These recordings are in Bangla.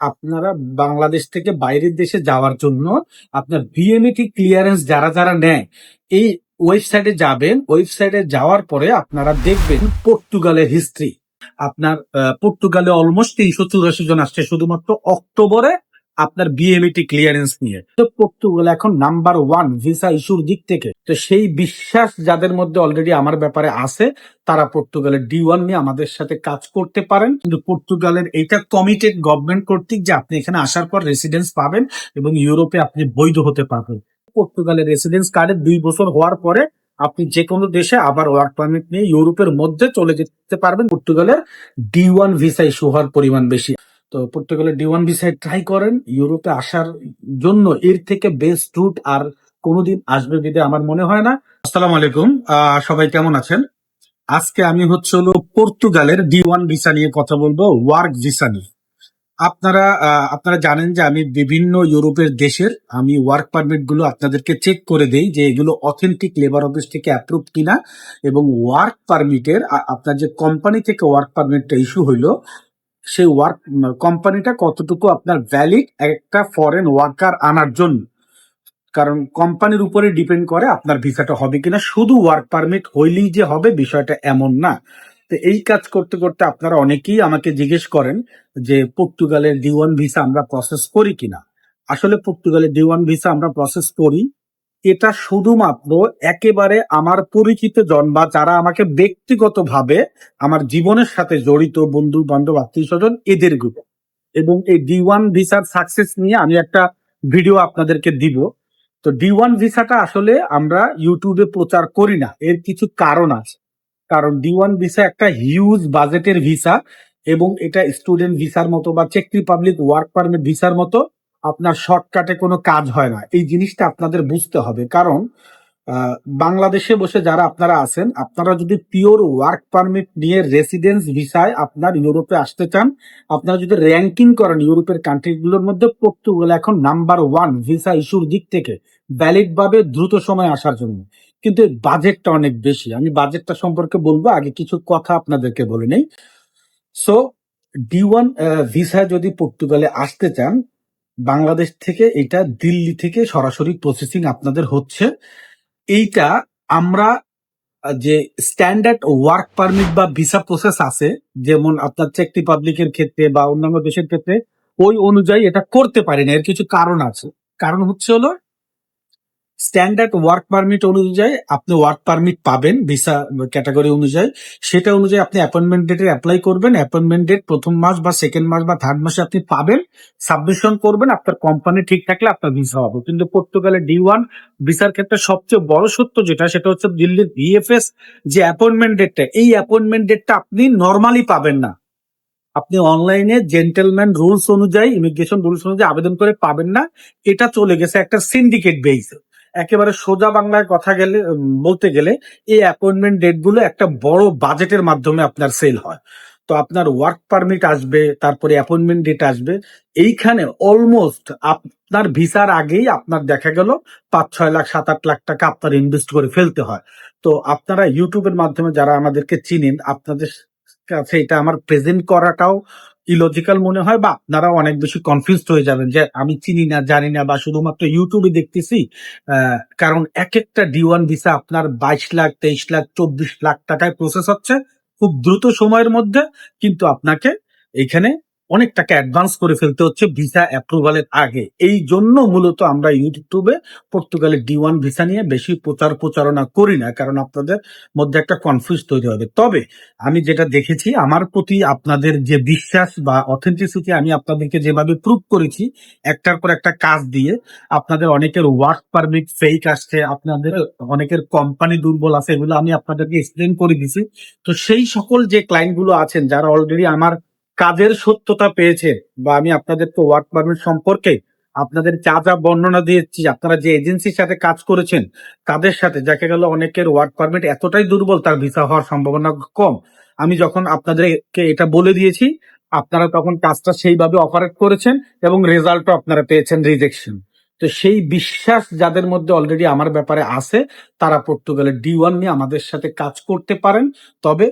আপনারা বাংলাদেশ থেকে বাইরের দেশে যাওয়ার জন্য আপনার বিএমএটি ক্লিয়ারেন্স যারা যারা নেয়, এই ওয়েবসাইটে যাবেন ওয়েবসাইটে যাওয়ার পরে আপনারা দেখবেন পর্তুগালের হিস্ট্রি আপনার পর্তুগালে অলমোস্ট তিনশো চুরাশি জন আসছে, শুধুমাত্র অক্টোবরে আপনার বিএমইটি ক্লিয়ারেন্স নিয়ে। তো পর্তুগাল এখন নাম্বার ওয়ান ভিসা ইস্যুর দিক থেকে। তো সেই বিশ্বাস যাদের মধ্যে অলরেডি আমার ব্যাপারে আছে, তারা পর্তুগালের ডি ওয়ান নিয়ে আমাদের সাথে কাজ করতে পারেন। কিন্তু পর্তুগালের এইটা কমিটেড গভর্নমেন্ট কর্তৃক যে আপনি এখানে আসার পর রেসিডেন্স পাবেন এবং ইউরোপে আপনি বৈধ হতে পারবেন। পর্তুগালের রেসিডেন্স কার্ডে দুই বছর হওয়ার পরে আপনি যে কোনো দেশে আবার ওয়ার্ক পারমিট নিয়ে ইউরোপের মধ্যে চলে যেতে পারবেন। পর্তুগালের ডি ওয়ান ভিসা ইস্যু হওয়ার পরিমাণ বেশি। তো পর্তুগালের ডি ওয়ান ভিসায় ট্রাই করেন ইউরোপে আসার জন্য এর থেকে বেস্ট রুট আর কোনোদিন আসবে বিদে আমার মনে হয় না। আসসালামু আলাইকুম সবাই কেমন আছেন? আজকে আমি হচ্ছে হলো পর্তুগালের ডি ওয়ান ভিসা নিয়ে কথা বলব ওয়ার্ক ভিসা নিয়ে। আপনারা আপনারা জানেন যে আমি বিভিন্ন ইউরোপের দেশের আমি ওয়ার্ক পারমিটগুলো আপনাদেরকে চেক করে দেই যে এগুলো অথেন্টিক লেবার অফিস থেকে অ্যাপ্রুভ কিনা এবং ওয়ার্ক পারমিটের আপনার যে কোম্পানি থেকে ওয়ার্ক পারমিটটা ইস্যু হইল সেই ওয়ার্ক কোম্পানিটা কতটুকু আপনার ভ্যালিড একটা ফরেন ওয়ার্কার আনার জন্য। কারণ কোম্পানির উপরে ডিপেন্ড করে আপনার ভিসাটা হবে কিনা। শুধু ওয়ার্ক পারমিট হইলেই যে হবে, বিষয়টা এমন না। তো এই কাজ করতে করতে আপনারা অনেকেই আমাকে জিজ্ঞেস করেন যে, পর্তুগালের ডি ওয়ান ভিসা আমরা প্রসেস করি কিনা? আসলে পর্তুগালের ডি ওয়ান ভিসা আমরা প্রসেস করি। এটা শুধুমাত্র একেবারে আমার পরিচিত জন বা যারা আমাকে ব্যক্তিগতভাবে আমার জীবনের সাথে জড়িত বন্ধু, বান্ধব, আত্মীয় স্বজন, এদের গ্রুপ এবং এই ডি ওয়ান ভিসার সাকসেস নিয়ে আমি একটা ভিডিও আপনাদেরকে দিব। তো ডি ওয়ান ভিসাটা আসলে আমরা ইউটিউবে প্রচার করি না, এর কিছু কারণ আছে। কারণ ডি ওয়ান ভিসা একটা হিউজ বাজেটের ভিসা এবং এটা স্টুডেন্ট ভিসার মতো বা চেক রিপাবলিক ওয়ার্ক পারমিট ভিসার মতো আপনার শর্টকাটে কোনো কাজ হয় না। এই জিনিসটা আপনাদের বুঝতে হবে। কারণ বাংলাদেশে বসে যারা আপনারা আছেন, আপনারা যদি পিওর ওয়ার্ক পারমিট নিয়ে রেসিডেন্স ভিসায় আপনার ইউরোপে আসতে চান, আপনারা যদি র্যাঙ্কিং করেন ইউরোপের কান্ট্রিগুলোর মধ্যে পর্তুগাল এখন নাম্বার ওয়ান ভিসা ইস্যুর দিক থেকে ভ্যালিড ভাবে দ্রুত সময় আসার জন্য। কিন্তু বাজেটটা অনেক বেশি। আমি বাজেটটা সম্পর্কে বলব, আগে কিছু কথা আপনাদেরকে বলে নেই। সো ডি ওয়ান ভিসা যদি পর্তুগালে আসতে চান বাংলাদেশ থেকে এটা দিল্লি থেকে সরাসরি প্রসেসিং আপনাদের হচ্ছে। এইটা আমরা যে স্ট্যান্ডার্ড ওয়ার্ক পারমিট বা ভিসা প্রসেস আছে, যেমন আপনার চেক রিপাবলিকের ক্ষেত্রে বা অন্যান্য দেশের ক্ষেত্রে, ওই অনুযায়ী এটা করতে পারি না, এর কিছু কারণ আছে। কারণ হচ্ছে হলো স্ট্যান্ডার্ড ওয়ার্ক পারমিট অনুযায়ী আপনি ওয়ার্ক পারমিট পাবেন ভিসা ক্যাটাগরি অনুযায়ী। সেটা অনুযায়ী আপনি অ্যাপয়েন্টমেন্ট ডেটে অ্যাপ্লাই করবেন। অ্যাপয়েন্টমেন্ট ডেট প্রথম মাস বা সেকেন্ড মাস বা থার্ড মাসে আপনি পাবেন। সাবমিশন করবেন, আপনার কোম্পানি ঠিক থাকলে আপনার ভিসা হবে। কিন্তু পর্তুগালের ডি ওয়ান ভিসার ক্ষেত্রে সবচেয়ে বড় সত্য যেটা, সেটা হচ্ছে দিল্লির ভিএফএস যে অ্যাপয়েন্টমেন্ট ডেটটা এই অ্যাপয়েন্টমেন্ট ডেটটা আপনি নর্মালি পাবেন না। আপনি অনলাইনে জেন্টেলম্যান রুলস অনুযায়ী ইমিগ্রেশন রুলস অনুযায়ী আবেদন করে পাবেন না। এটা চলে গেছে একটা সিন্ডিকেট বেস একেবারে সোজা বাংলায় কথা গেলে বলতে গেলে, এই অ্যাপয়েন্টমেন্ট ডেটগুলো একটা বড় বাজেটের মাধ্যমে আপনার সেল হয়। তো আপনার ওয়ার্ক পারমিট আসবে, তারপরে অ্যাপয়েন্টমেন্ট ডেট আসবে। এইখানে অলমোস্ট আপনার ভিসার আগেই আপনার দেখা গেল পাঁচ, ছয় লাখ, সাত, আট লাখ টাকা আপনার ইনভেস্ট করে ফেলতে হয়। তো আপনারা ইউটিউবের মাধ্যমে যারা আমাদেরকে চিনেন, আপনাদের কাছে এটা আমার প্রেজেন্ট করাটাও ইলজিক্যাল মনে হয়, বা আপনারা অনেক বেশি কনফিউজ হয়ে যাবেন যে আমি চিনি না, জানি না, বা শুধুমাত্র ইউটিউবে দেখতেছি কারণ এক একটা ডি ওয়ান ভিসা আপনার বাইশ লাখ, তেইশ লাখ, চব্বিশ লাখ টাকায় প্রসেস হচ্ছে খুব দ্রুত সময়ের মধ্যে, কিন্তু আপনাকে এখানে অনেক টাকা অ্যাডভান্স করে ফেলতে হচ্ছে ভিসা অ্যাপ্রুভালের আগে। এই জন্য মূলত আমরা ইউটিউবে পর্তুগালের ডি ওয়ান ভিসা নিয়ে বেশি প্রচার প্রচারণা করি না, কারণ আপনাদের মধ্যে একটা কনফিউজ তৈরি হবে। তবে আমি যেটা দেখেছি, আমার প্রতি আপনাদের যে বিশ্বাস বা অথেন্টিসিটি আমি আপনাদেরকে যেভাবে প্রুভ করেছি, একটার পর একটা কাজ দিয়ে আপনাদের অনেকের ওয়ার্ক পারমিট ফেক আসছে, আপনাদের অনেকের কোম্পানি দুর্বল আছে, এগুলো আমি আপনাদেরকে এক্সপ্লেন করে দিছি। তো সেই সকল যে ক্লায়েন্টগুলো আছেন, যারা অলরেডি আমার কাজের সত্যতা পেয়েছে বা আমি আপনাদের তো ওয়ার্ক পারমিট সম্পর্কে আপনাদের যা যা বর্ণনা দিয়েছি, আপনারা যে এজেন্সির সাথে কাজ করেছেন, তাদের সাথে দেখা গেল অনেকের ওয়ার্ক পারমিট এতটাই দুর্বল, তার ভিসা হওয়ার সম্ভাবনা কম। আমি যখন আপনাদেরকে এটা বলে দিয়েছি, আপনারা তখন কাজটা সেইভাবে অপারেট করেছেন এবং রেজাল্টও আপনারা পেয়েছেন রিজেকশন তো সেই বিশ্বাস যাদের মধ্যে অলরেডি আমার ব্যাপারে আছে, তারা পর্তুগালের ডি ওয়ান নিয়ে আমাদের সাথে কাজ করতে পারেন। তবে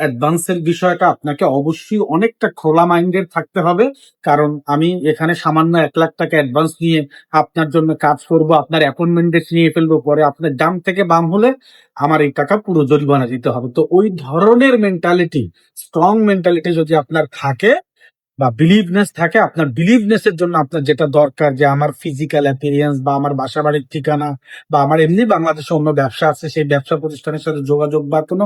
অ্যাডভান্সের বিষয়টা আপনাকে অবশ্যই অনেকটা খোলা মাইন্ডের থাকতে হবে। কারণ আমি এখানে সামান্য এক লাখ টাকা অ্যাডভান্স নিয়ে আপনার জন্য কাজ করব, আপনার অ্যাপয়েন্টমেন্টে নিয়ে ফেলব, পরে আপনার ডান থেকে বাম হলে আমার এই টাকা পুরো জরিমানা দিতে হবে। তো ওই ধরনের মেন্টালিটি স্ট্রং মেন্টালিটি যদি আপনার থাকে বা বিলিভনেস থাকে, আপনার বিলিভনেস এর জন্য আপনার যেটা দরকার যে আমার ফিজিক্যাল অ্যাপিরিয়েন্স বা আমার বাসা বাড়ির ঠিকানা বা আমার এমনি বাংলাদেশে অন্য ব্যবসা আছে, সেই ব্যবসা প্রতিষ্ঠানের সাথে যোগাযোগ বা কোনো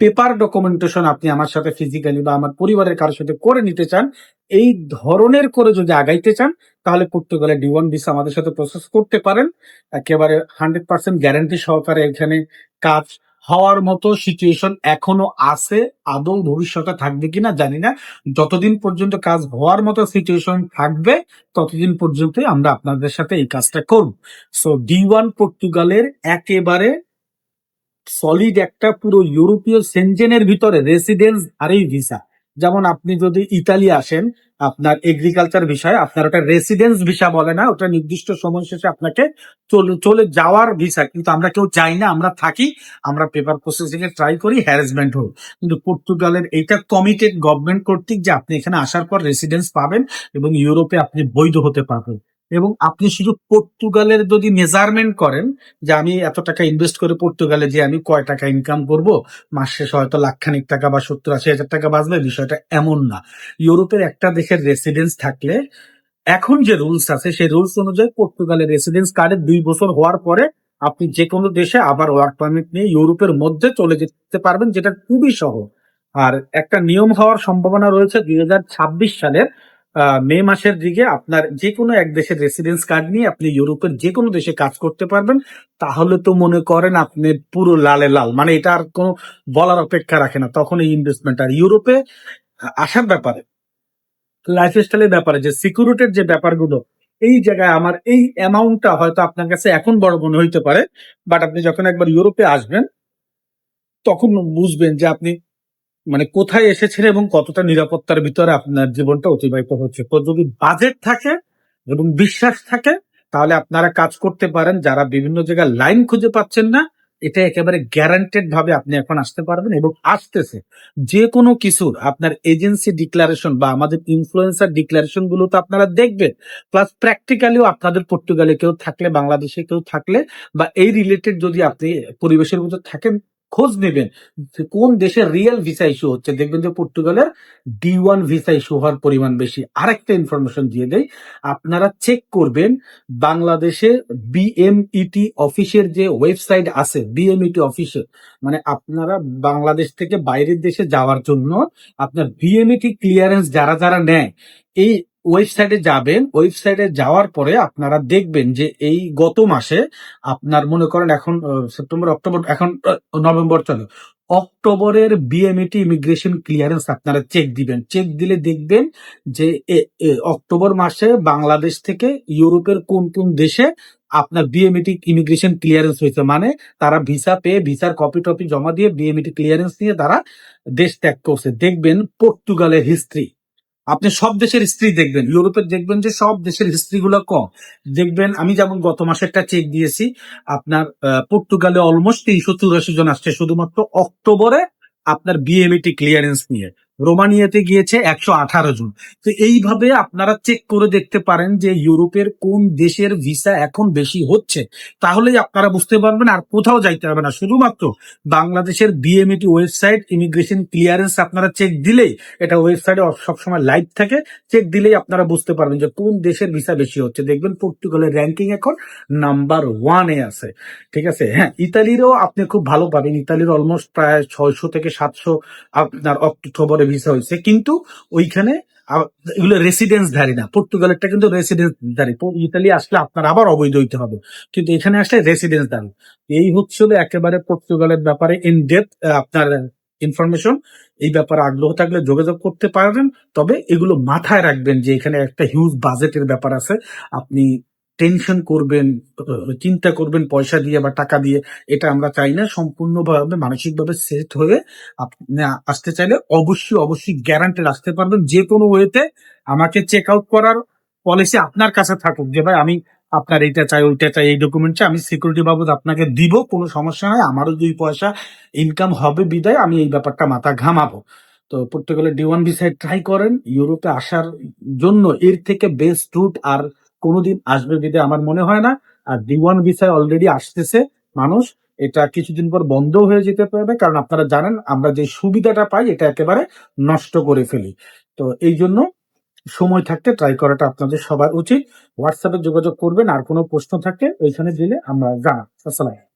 পেপার ডকুমেন্টেশন আপনি আমার সাথে ফিজিক্যালি বা আমার পরিবারের কারোর সাথে করে নিতে চান, এই ধরনের করে যদি আগাইতে চান, তাহলে পর্তুগালে ডি ওয়ান ভিসা আমাদের সাথে প্রসেস করতে পারেন। একেবারে হান্ড্রেড পার্সেন্ট গ্যারান্টি সহকারে এখানে কাজ হওয়ার মতো সিচুয়েশন এখনও আছে, আদৌ ভবিষ্যতে থাকবে কিনা জানি না। যতদিন পর্যন্ত কাজ হওয়ার মতো সিচুয়েশন থাকবে, ততদিন পর্যন্ত আমরা আপনাদের সাথে এই কাজটা করব। সো ডি ওয়ান পর্তুগালের একেবারে সলিড একটা পুরো ইউরোপীয় সেনজেনের ভিতরে রেসিডেন্স আর এই ভিসা যেমন আপনি যদি ইতালি আসেন, আপনার এগ্রিকালচার বিষয়ে, আপনার ওটা রেসিডেন্স ভিসা বলে না, ওটা নির্দিষ্ট সময় শেষে আপনাকে চলে যাওয়ার ভিসা কিন্তু আমরা কেউ চাই না, আমরা থাকি, আমরা পেপার প্রসেসিং এ ট্রাই করি হ্যারাসমেন্ট হোক। কিন্তু পর্তুগালের এইটা কমিটেড গভর্নমেন্ট কর্তৃক যে আপনি এখানে আসার পর রেসিডেন্স পাবেন এবং ইউরোপে আপনি বৈধ হতে পারবেন। এবং আপনি শুধু পর্তুগালের যদি মেজারমেন্ট করেন যে আমি এত টাকা ইনভেস্ট করে পর্তুগালে যে আমি কয় টাকা ইনকাম করব, মাস শেষে হয়তো লাখখানিক টাকা বা সত্তর আশি হাজার টাকা বাঁচবে, বিষয়টা এমন না। ইউরোপের একটা দেশের রেসিডেন্স থাকলে এখন যে রুলস আছে, সেই রুলস অনুযায়ী পর্তুগালের রেসিডেন্স কার্ডে দুই বছর হওয়ার পরে আপনি যে কোনো দেশে আবার ওয়ার্ক পারমিট নিয়ে ইউরোপের মধ্যে চলে যেতে পারবেন, যেটা খুবই সহজ। আর একটা নিয়ম হওয়ার সম্ভাবনা রয়েছে দুই হাজার ছাব্বিশ সালের। মে মাসের দিকে আপনার যে কোনো এক দেশের রেসিডেন্স কার্ড নিয়ে আপনি ইউরোপের যে কোনো দেশে কাজ করতে পারবেন। তাহলে তো মনে করেন আপনি পুরো লালে লাল। মানে এটা আর কোনো বলার অপেক্ষা রাখে না। তখন এই ইনভেস্টমেন্ট আর ইউরোপে আসার ব্যাপারে লাইফস্টাইলের ব্যাপারে, যে সিকিউরিটির যে ব্যাপারগুলো, এই জায়গায় আমার এই অ্যামাউন্টটা হয়তো আপনার কাছে এখন বড় মনে হইতে পারে। বাট আপনি যখন একবার ইউরোপে আসবেন, তখন বুঝবেন যে আপনি মানে কোথায় এসেছেন এবং কতটা নিরাপত্তার ভিতরে আপনার জীবনটা অতিবাহিত হচ্ছে? তো যদি বাজেট থাকে এবং বিশ্বাস থাকে, তাহলে আপনারা কাজ করতে পারেন। যারা বিভিন্ন জায়গায় লাইন খুঁজে পাচ্ছেন না, এটা একেবারে গ্যারান্টেড ভাবে আপনি এখন আসতে পারবেন এবং আসতেছে। যে কোনো কিছুর, আপনার এজেন্সি ডিক্লারেশন বা আমাদের ইনফ্লুয়েন্সার ডিক্লারেশনগুলো তো আপনারা দেখবেন। প্লাস প্র্যাকটিক্যালিও আপনাদের পর্তুগালে কেউ থাকলে বাংলাদেশে কেউ থাকলে, বা এই রিলেটেড যদি আপনি পরিবেশের মধ্যে থাকেন খোঁজ নেবেন কোন দেশের রিয়েল ভিসা ইস্যু হচ্ছে। দেখবেন যে পর্তুগালের ডি ওয়ান ভিসা ইস্যু হওয়ার পরিমাণ বেশি। আরেকটা ইনফরমেশন দিয়ে দেয় আপনারা চেক করবেন বাংলাদেশে বিএমইটি অফিসের যে ওয়েবসাইট আছে বিএমইটি অফিসের মানে আপনারা বাংলাদেশ থেকে বাইরের দেশে যাওয়ার জন্য আপনার বিএমইটি ক্লিয়ারেন্স যারা যারা নেয়, এই ওয়েবসাইটে যাবেন, ওয়েবসাইটে যাওয়ার পরে আপনারা দেখবেন যে এই গত মাসে আপনার মনে করেন এখন সেপ্টেম্বর, অক্টোবর, এখন নভেম্বর চলে, অক্টোবরের বিএমইটি ইমিগ্রেশন ক্লিয়ারেন্স আপনারা চেক দিবেন। চেক দিলে দেখবেন যে অক্টোবর মাসে বাংলাদেশ থেকে ইউরোপের কোন কোন দেশে আপনার বিএমইটি ইমিগ্রেশন ক্লিয়ারেন্স হয়েছে। মানে তারা ভিসা পেয়ে, ভিসার কপি টপি জমা দিয়ে বিএমইটি ক্লিয়ারেন্স নিয়ে তারা দেশ ত্যাগ করছে। দেখবেন পর্তুগালের হিস্ট্রি আপনি সব দেশের হিস্ট্রি দেখবেন, ইউরোপের দেখবেন যে সব দেশের হিস্ট্রি গুলো কম। দেখবেন, আমি যেমন গত মাসে একটা চেক দিয়েছি, আপনার পর্তুগালে অলমোস্ট তিনশো চুরাশি জন আসছে শুধুমাত্র অক্টোবরে আপনার বিএমইটি ক্লিয়ারেন্স নিয়ে। রোমানিয়াতে গিয়েছে একশো আঠারো জন। তো এইভাবে আপনারা চেক করে দেখতে পারেন যে ইউরোপের কোন দেশের ভিসা এখন বেশি হচ্ছে। তাহলেই আপনারা বুঝতে পারবেন আর কোথাও যাইতে হবে না। শুধুমাত্র বাংলাদেশের বিএমইটি ওয়েবসাইট ইমিগ্রেশন ক্লিয়ারেন্স আপনারা চেক দিলেই এটা ওয়েবসাইটে সবসময় লাইভ থাকে। চেক দিলেই আপনারা বুঝতে পারবেন যে কোন দেশের ভিসা বেশি হচ্ছে। দেখবেন পর্তুগালের র্যাঙ্কিং এখন নাম্বার ওয়ানে আছে। ঠিক আছে? হ্যাঁ ইতালিরও আপনি খুব ভালো পাবেন। ইতালির অলমোস্ট প্রায় ছয়শো থেকে সাতশো আপনার অক্টোবরে ভিসা হয়েছে, কিন্তু ওইখানে এগুলো রেসিডেন্স ধারী না। পর্তুগালেরটা কিন্তু রেসিডেন্স ধারী। ইতালি আসলে আপনার আবার অবৈধ হইতে হবে। কিন্তু এখানে আসলে রেসিডেন্স ধারী। এই হচ্ছিল একেবারে পর্তুগালের ব্যাপারে ইন ডেপথ আপনার ইনফরমেশন এই ব্যাপারে আগ্রহ থাকলে যোগাযোগ করতে পারবেন তবে এগুলো মাথায় রাখবেন যে এখানে একটা হিউজ বাজেটের ব্যাপার আছে। আপনি টেনশন করবেন চিন্তা করবেন পয়সা দিয়ে বা টাকা দিয়ে, এটা আমরা চাই না। সম্পূর্ণভাবে, মানসিকভাবে সেট হয়ে আপনি আসতে চাইলে অবশ্যই অবশ্যই গ্যারান্টেড আসতে পারবেন। যে কোনো ওয়েতে আমাকে চেক আউট করার পলিসি আপনার কাছে থাকুক যে, ভাই, আমি আপনার এইটা চাই, ওইটা চাই, এই ডকুমেন্ট চাই, আমি সিকিউরিটি বাবদ আপনাকে দিব, কোনো সমস্যা নয় আমারও দুই পয়সা ইনকাম হবে বিদায়, আমি এই ব্যাপারটা মাথা ঘামাবো। তো পর্তুগালে ডি ওয়ান ভিসায় ট্রাই করেন, ইউরোপে আসার জন্য এর থেকে বেস্ট রুট আর কোনোদিন আসবে যদি আমার মনে হয় না। আর ডি ওয়ান ভিসায় অলরেডি আসতেছে মানুষ। এটা কিছুদিন পর বন্ধ হয়ে যেতে পারবে। কারণ আপনারা জানেন, আমরা যে সুবিধাটা পাই, এটা একেবারে নষ্ট করে ফেলি। তো এই জন্য সময় থাকতে ট্রাই করাটা আপনাদের সবার উচিত। হোয়াটসঅ্যাপে যোগাযোগ করবেন, আর কোনো প্রশ্ন থাকলে ওইখানে দিলে আমরা জানাব। আসসালাম